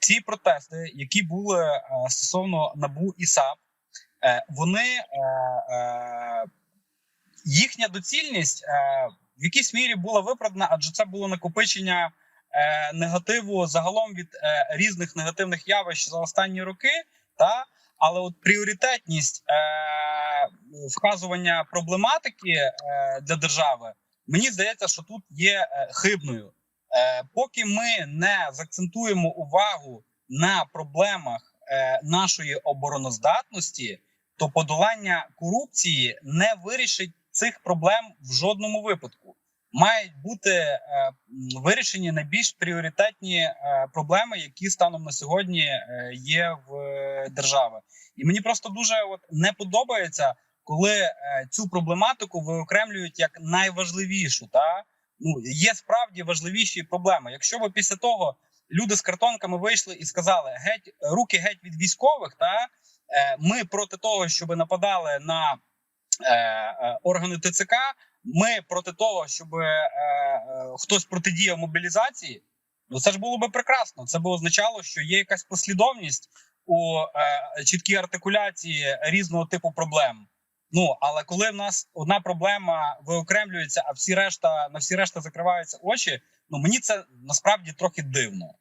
ці протести, які були е, стосовно набу і САП, е, вони е, їхня доцільність в якійсь мірі була виправдана, адже це було накопичення негативу загалом від різних негативних явищ за останні роки. Та але от пріоритетність вказування проблематики для держави, мені здається, що тут є хибною. Е, поки ми не закцентуємо увагу на проблемах е, нашої обороноздатності, то подолання корупції не вирішить цих проблем в жодному випадку. Мають бути е, вирішені найбільш пріоритетні проблеми, які станом на сьогодні є в держави. І мені просто дуже от не подобається, коли цю проблематику виокремлюють як найважливішу. Та ну є справді важливіші проблеми. Якщо ви після того люди з картонками вийшли і сказали геть руки геть від військових, та е, ми проти того, щоб нападали на е, е, органи ТЦК. Ми проти того, щоб е, е, хтось протидіяв мобілізації. Ну це ж було би прекрасно. Це би означало, що є якась послідовність у е, чіткій артикуляції різного типу проблем. Ну але коли в нас одна проблема виокремлюється, а всі решта на всі решта закриваються очі. Ну мені це насправді трохи дивно.